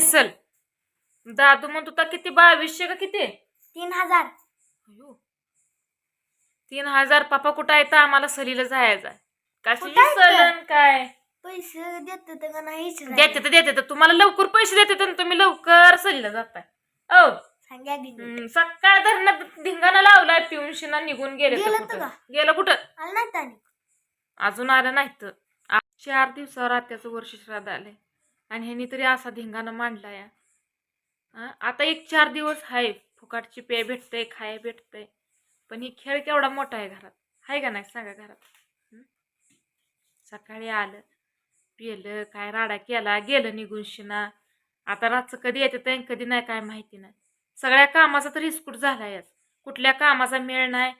चल दादू म्हणतो होता किती बावीसशे का किती? तीन हजार. अयो. तीन हजार. पापा कुठं आहे तर आम्हाला सलीला जायचं कशी कुठं आहे तर? सलन? काय? पैसे देत होते का नाहीच देते तर देते तर तुम्हाला लवकर पैसे देते तर तुम्ही लवकर सलीला जाताय. ओ सांगा गेली हम्म, सकाळ धरणात धिंगाणा लावलाय पिऊन शिना निघून गेले तर गेलं तर कुठं? का? गेलं कुठं? आलं नाही त्याने अजून आलं नाही तर आ- चार दिवसावर आत्याचं वर्ष श्राद्ध आलंय. आणि ह्यांनी तरी असा धिंगाणा मांडला या. आता एक चार दिवस आहे फुकाटची पेय भेटतंय खाय भेटतंय पण ही खेळ केवढा मोठा आहे घरात. आहे का नाही सांगा घरात? सकाळी आलं पिलं काय राडा केला गेलं निघून शिना. आता रातचं कधी येते तर कधी नाही काय माहिती नाही. सगळ्या कामाचा तर हिसकूट झालायच. कुठल्या कामाचा मेळ नाही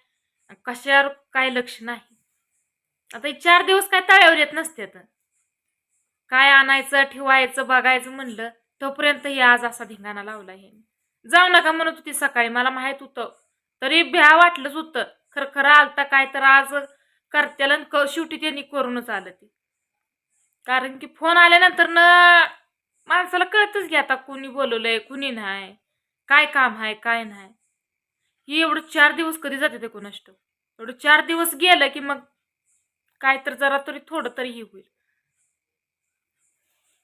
कशावर काय लक्ष नाही. आता हे चार दिवस काय तळ्यावर येत नसते तर. काय आणायचं ठेवायचं बघायचं म्हणलं तोपर्यंत ही आज असा धिंगाणा लावला हे. जाऊ नका म्हणत होती सकाळी मला माहीत होतं. तरी भ्या वाटलंच होतं. खरं खरं आलता काय तर आज करत्याला न क शेवटी त्यांनी करूनच आलं ते. कारण की फोन आल्यानंतर न माणसाला कळतच घ्या आता कुणी बोलवलंय कुणी नाही. काय काम आहे काय नाही. ही एवढं चार दिवस कधी जाते ते कोणाष्ट एवढं चार दिवस गेलं की मग काय तर जरा तरी थोडं तरी हे होईल.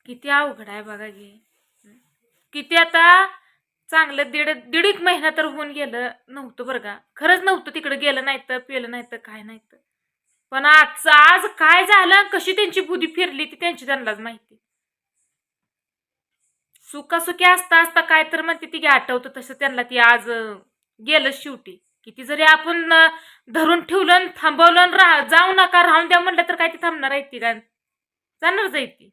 किती अवघड आहे बघा घे किती आता चांगलं दीड दीड एक महिना तर होऊन गेलं नव्हतं बरं का. खरंच नव्हतं तिकडे गेलं नाही तर पेलं नाही तर काय नाही तर. पण आज आज काय झालं? कशी त्यांची बुद्धी फिरली ती त्यांची त्यांनाच माहिती. सुखासुखी असता असता काय तर म्हणते ती आठवतं तसं त्यांना ती आज गेलं शेवटी. किती जरी आपण धरून ठेवलं आणि थांबवलं आणि राह जाऊ नका राहून द्या म्हणलं तर काय ती थांबणार आहे ती का? जाणार जाईल ती.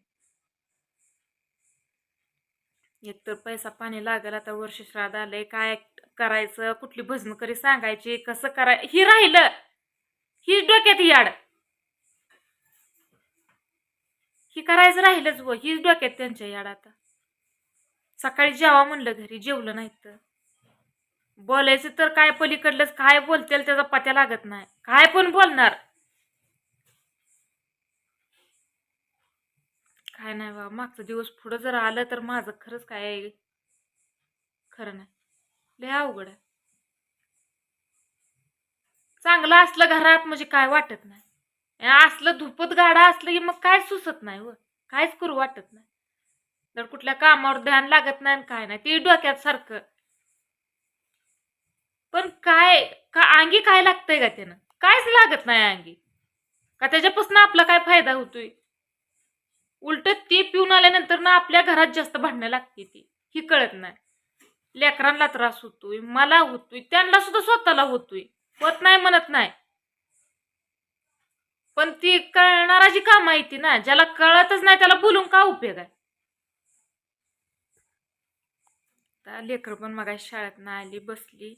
एकतर पैसा पाणी लागेल आता वर्ष श्राद्ध आलंय काय करायचं कुठली भजन करी सांगायची कसं कराय ही राहिलं. ही डोक्यात याड. ही करायचं राहिलंच व हीच डोक्यात त्यांच्या याड आता. सकाळी जेवा म्हणलं घरी जेवलं नाही तर. बोलायचं तर काय पलीकडलंच काय बोलतील त्याचा पत्या लागत नाही. काय पण बोलणार. काय नाही बाबा मागचा दिवस पुढं जर आलं तर माझं खरंच काय येईल खरं नाही. लय अवघड आहे. चांगलं असलं घरात म्हणजे काय वाटत नाही. असलं धुपत गाडा असलं की मग काय सुचत नाही व. काहीच करू वाटत नाही. तर कुठल्या कामावर ध्यान लागत नाही आणि काय नाही ते डोक्यात सारखं. पण काय का अंगी काय लागतंय का त्यानं? कायच लागत नाही अंगी. का त्याच्यापासून आपला काय फायदा होतोय? उलट ते पिऊन आल्यानंतर ना आपल्या घरात जास्त भांडणं लागते ती. ही कळत नाही. लेकरांना त्रास होतोय मला होतोय त्यांना सुद्धा स्वतःला होतोय. होत नाही म्हणत नाही. पण ती कळणारा जी काम आहे ती ना ज्याला कळतच नाही त्याला बोलून का उपयोग आहे? आता लेकर पण मग शाळेत ना आली बसली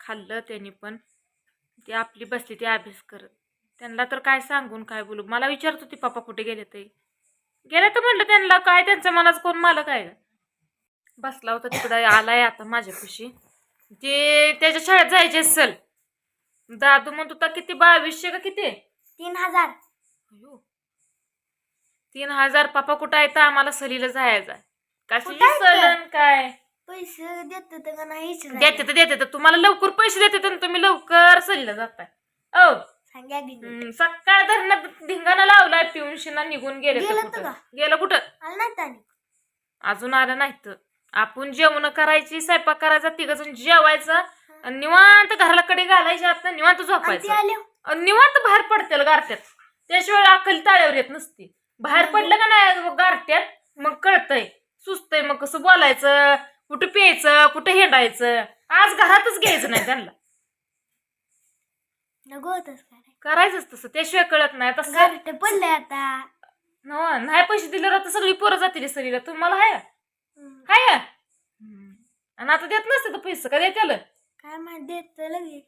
खाल्लं त्यांनी पण. ती आपली बसली ती अभ्यास करत. त्यांना तर काय सांगून काय बोलू? मला विचारत होती पप्पा कुठे गेले ते गेले तर म्हटलं त्यांना काय त्यांचं मनाच कोण मला काय बसला होता तिकडं आलाय आता माझ्यापाशी. ते त्याच्या शाळेत जायचे चल दादू म्हणत होता किती बावीसशे का किती? तीन हजार. अयो. तीन हजार पापा कुठं आहे तर आम्हाला सलीला जायचं आहे कशी कुठं आहे तर? सलन काय? पैसे देत होते का नाहीच देते तर देते तर तुम्हाला लवकर पैसे देते तर तुम्ही लवकर सलीला जाताय. ओ गेली सकाळ धरणात धिंगाणा लावलाय पिऊन शिना निघून गेले गेलं तर कुठं? का? गेलं कुठं? आलं नाही त्याने अजून आलं नाही तर आपण जेवण करायची स्वयंपाक करायचा तिघ जण जेवायचं आणि निवांत घराला कडे घालायची आता निवांत आणि ते झोपायचं. आले आणि निवांत बाहेर पडतील गारट्यात. त्याशिवाय अकल ताळ्यावर येत नसती. बाहेर पडलं का नाही गारट्यात? मग कळतंय. सुचतंय मग कसं बोलायचं? कुठं प्यायचं? कुठं हिंडायचं? आज घरातच घ्यायचं नाही त्यांना. नको होतच काय. करायचंच तसं त्याशिवाय कळत नाही. तसं गारटे पडले आता. नाही पैसे दिले तर सगळी पोरं जातील सरीला. तुम्हाला हाय? हम्म. हाय? आणि आता देत नसते तर पैसे का देत्याल? काय माहीत देत लगे?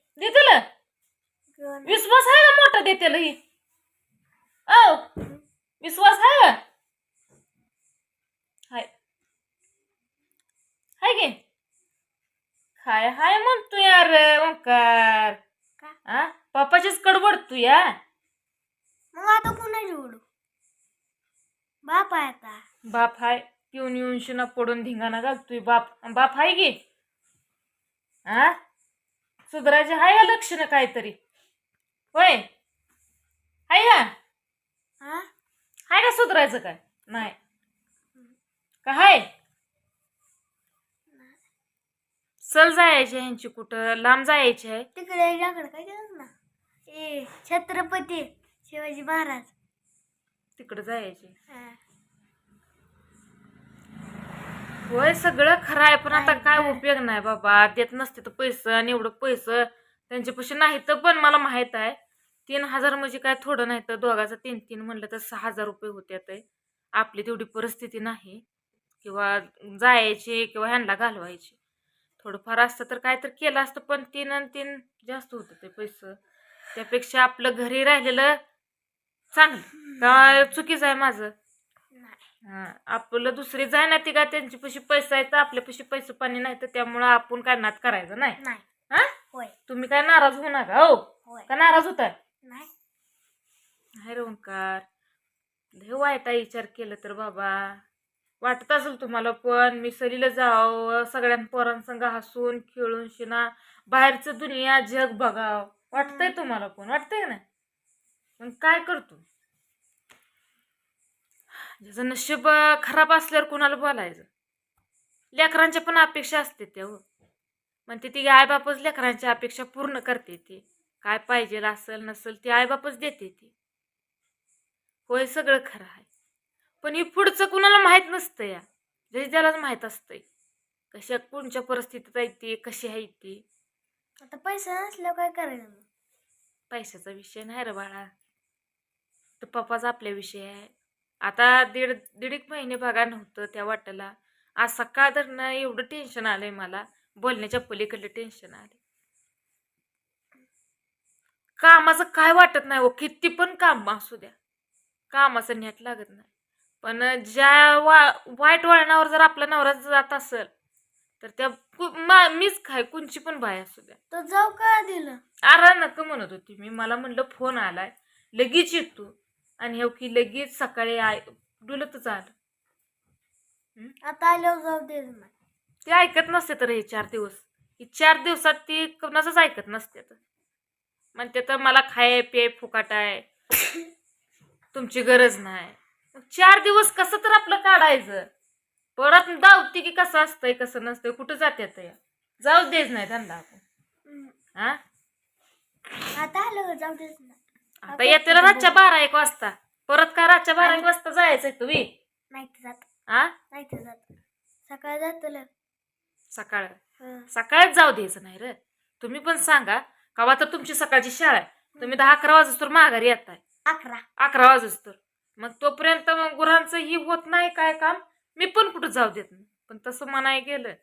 विश्वास आहे का मोठा देत्याल ही? औ विश्वास आहे का? हाय. हाय गे हाय हाय म्हणतो यार ओंकार. का? हा पप्पाचीच कडवड तू या. मग आता कुणाची उडू बाप आहे आता. बाप हाय येऊन येऊन शिना पडून धिंगाणा घालतोय बाप. अन बाप हाय गे आ? सुधरायचे हाय का लक्षण काहीतरी. होय? हाय का हा हाय का सुधरायचं काय? नाही. का हाय? चल जायचे ह्यांची कुठं लांब जायचे. आहे तिकडे याकडे काय केलं ना? ए छत्रपती शिवाजी महाराज. तिकडं जायचे. हा. होय सगळं खरं आहे पण आता काय. उपयोग नाही बाबा. देत नसते तर पैसे आणि एवढं पैसे. त्यांच्यापाशी नाही तर पण मला माहीत आहे. तीन हजार म्हणजे काय थोडं नाही तर दोघाचं तीन तीन म्हणलं तर सहा हजार रुपये होते ते आपली तेवढी परिस्थिती नाही. किंवा जायची किंवा ह्यांना घालवायची. थोडंफार असतं तर काय तर केलं असतं पण तीन आणि तीन जास्त होतं ते पैसे. त्यापेक्षा आपलं घरी राहिलेलं चांगलं. चुकीचं आहे माझं? हा, आपलं दुसरी जाय ना ती का? त्यांची पशी पैसा आहे तर आपल्या पशी पैसे पाणी नाही तर त्यामुळं आपण काय नात करायचं नाही. हा? तुम्ही काय नाराज होऊ नका हो? का नाराज होताय नाही रे ओंकार. लय वाईट आहे विचार केलं तर बाबा. वाटत असेल तुम्हाला पण मी सलीला जाव सगळ्या पोरांसंग हसून खेळून शिना. बाहेरचं दुनिया जग बघाव. वाटतंय तुम्हाला पण वाटतंय ना? पण काय करतो? ज्याचं नशीब खराब असल्यावर कोणाला बोलायचं? लेकरांच्या पण अपेक्षा असते त्या हो. म्हणते ती आईबापच लेकरांच्या अपेक्षा पूर्ण करते ती. काय पाहिजे असेल नसेल ती आईबापच देते ती. होय सगळं खरं आहे. पण हे पुढचं कुणाला माहीत नसतं या. जरी त्यालाच माहीत असतंय. कशा कोणच्या परिस्थितीत आहे ती? कशी आहे ती? आता पैसा नसल्यावर काय करायचं? पैशाचा विषय नाही रे बाळा. तर पप्पाचा आपल्या विषय आहे. आता दीड दीड एक महिने बघा नव्हतं त्या वाट्याला. आज सकाळ तर एवढं टेन्शन आलंय मला. बोलण्याच्या पलीकडलं टेन्शन आले कामाचं काय वाटत नाही हो? किती पण काम असू द्या. कामाचं नेट लागत नाही. पण ज्या वा वाईट वळणावर जर आपला नवरा जात असेल तर त्या कु- मा- मीच काय कोणची पण बाय असू द्या. तो जाऊ का दिलं आरा नका म्हणत होती मी. मला म्हणलं फोन आलाय. लगेच येतो. आणि हे की लगेच सकाळी आय डुलतच आलं. आता आल्यावर जाऊ दे नाही ते ऐकत नसते तर हे चार दिवस. ही चार दिवसात ती कोणाचंच ऐकत नसते तर. म्हणते तर मला खाय पे फुकाट आहे. तुमची गरज नाही. मग चार दिवस कसं तर आपलं काढायचं. परत दावती की कसं असतंय कसं नसतंय कुठं जात्यात या जाऊ देच नाही त्यांना आपण. हा? आता आल्यावर जाऊ देच नाही. आता येते रातच्या बारा एक वाजता. परत का रातच्या बारा एक वाजता जायचंय तुम्ही? नाही तर जात. हा? नाही तर जात. सकाळी जात सकाळ? सकाळच जाऊ द्यायचं नाही रे. तुम्ही पण सांगा कवा तर तुमची सकाळची शाळा आहे. तुम्ही दहा अकरा वाजता तर माघारी येताय. अकरा. अकरा वाजता तर. मग तोपर्यंत मग गुरांचं ही होत नाही काय काम? मी पण कुठं जाऊ देत नाही. पण तसं म्हणाय गेलं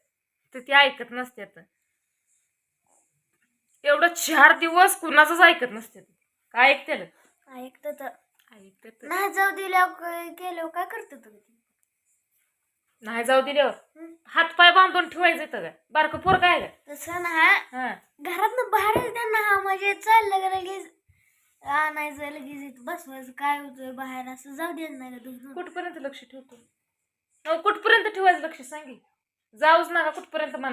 तर ते ऐकत नसते आता. एवढं चार दिवस कुणाचंच ऐकत नसते. काय ऐकते ऐकतं तर. ऐकत नाही जाऊ दिल्यावर गेल्यावर काय करतो तुम्ही नाही जाऊ दिल्यावर? हम्म. हात पाय बांधून ठेवायचं इथं काय? बारकं पोर काय काय? तसं ना हा. घरात बाहेर त्यांना हा म्हणजे चाललं का लगेच? आणायचं लगेच इथं बसवायचं. काय होतंय बाहेर? असं जाऊ नाही का तुम्ही कुठपर्यंत लक्ष ठेवतो? कुठपर्यंत ठेवायचं लक्ष सांगे? जाऊच नका कुठपर्यंत म्हणा.